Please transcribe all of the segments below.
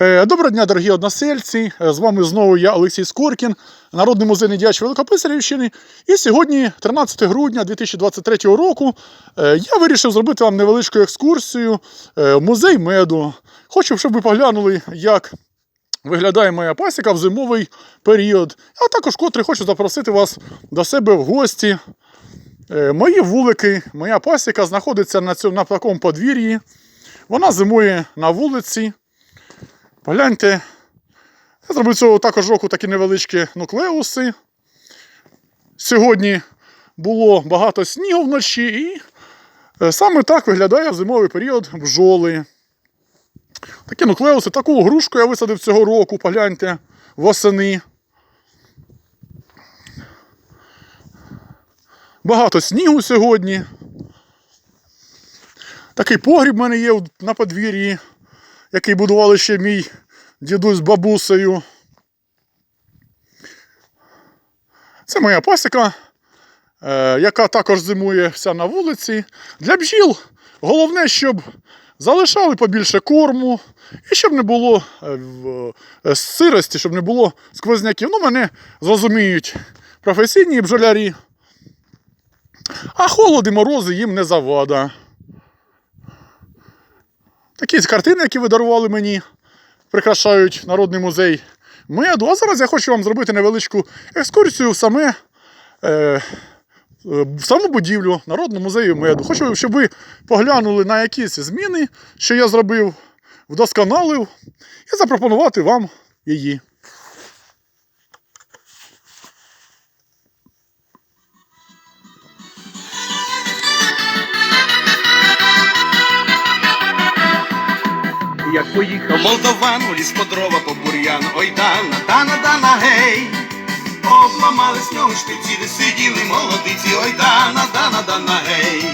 Е, Доброго дня, дорогі односельці. Е, З вами знову я, Олексій Скоркін, народний музейний діяч Великописарівщини. І сьогодні, 13 грудня 2023 року, е, я вирішив зробити вам невеличку екскурсію в музей меду. Хочу, щоб ви поглянули, як виглядає моя пасіка в зимовий період. А також котре хочу запросити вас до себе в гості. Мої вулики, моя пасіка знаходиться на, цьому, на такому подвір'ї. Вона зимує на вулиці. Погляньте. Я зробив цього також року такі невеличкі нуклеуси. Сьогодні було багато снігу вночі, і е, саме так виглядає в зимовий період бджоли. Такі нуклеуси, таку грушку я висадив цього року, погляньте, восени. Багато снігу сьогодні. Такий погріб в мене є на подвір'ї, який будували ще мій дідусь з бабусею. Це моя пасіка, е, яка також зимує вся на вулиці. Для бджіл головне, щоб залишали побільше корму і щоб не було е, е, сирості, щоб не було сквозняків. Ну, мене зрозуміють професійні бджолярі. А холод і морози їм не завада. Такі картини, які ви дарували мені, прикрашають Народний музей меду. А зараз я хочу вам зробити невеличку екскурсію в саме. Е, в саму будівлю Народного музею меду. Хочу, щоб ви поглянули на якісь зміни, що я зробив, вдосконалив, і запропонувати вам її. Як поїхав молдаван, у ліс по дрова по бур'ян, ой дана, дана, дана, гей. Обламали з нього штиці, де сиділи молодиці, ой дана, дана, дана, гей.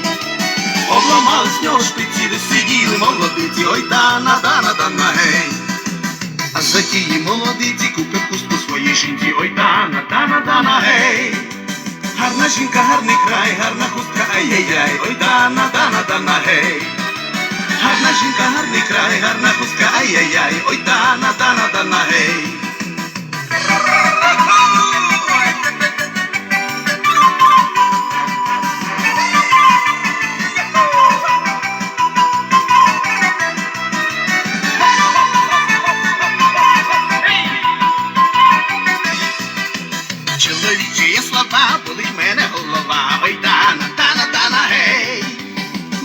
Обламали з нього штиці, де сиділи молодиці, ой дана, дана, дана, гей. А за тії молодиці купив хустку своїй жінці, ой дана, дана, дана, гей. Гарна жінка, гарний край, гарна хустка, ай-яй-яй, ой дана, дана, дана, гей. Гарна жінка, гарний дана, дана, дана, гей. Чоловічі слова, болить мене голова, ой дана, дана, дана, гей.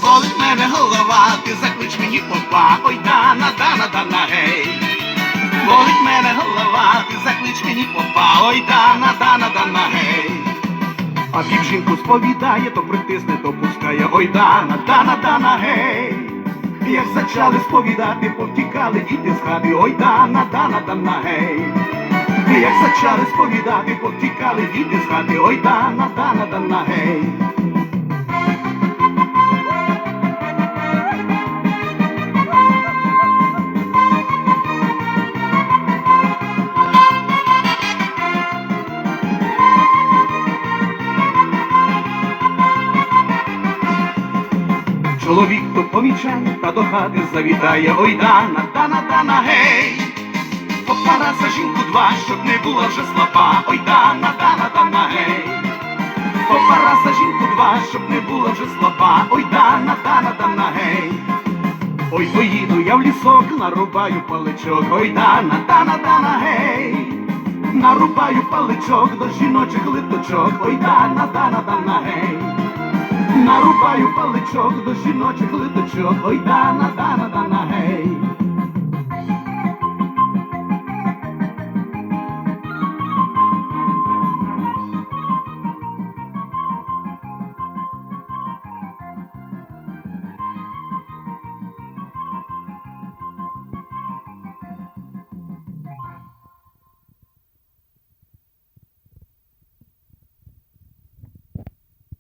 Болить мене голова, ти заклич мені попа, ой дана, дана, дана, гей. Болить мене голова, ти заклич мені попа, ой дана, дана, дана, гей. А вік жінку сповідає, то притисне, то пускає, ой дана, дана, дана, гей. Як зачали сповідати, повтікали діти з хати, ой дана, дана, дана, гей. Як зачали сповідати, повтікали діти з хати, ой дана, дана, дана, гей. Чоловік то помічає, та до хати завітає, ой дана, дана, дана, гей. Попараса жінку два, щоб не була вже слаба, ой дана, дана, дана, гей. Попараса жінку два, щоб не була вже слаба, ой дана, дана, дана, гей. Ой, поїду я в лісок, нарубаю паличок, ой дана, дана, дана, гей. Нарубаю паличок до жіночих литочок, ой дана, дана, дана, гей. Нарубаю паличок до жіночих литочок, ой дана, гей.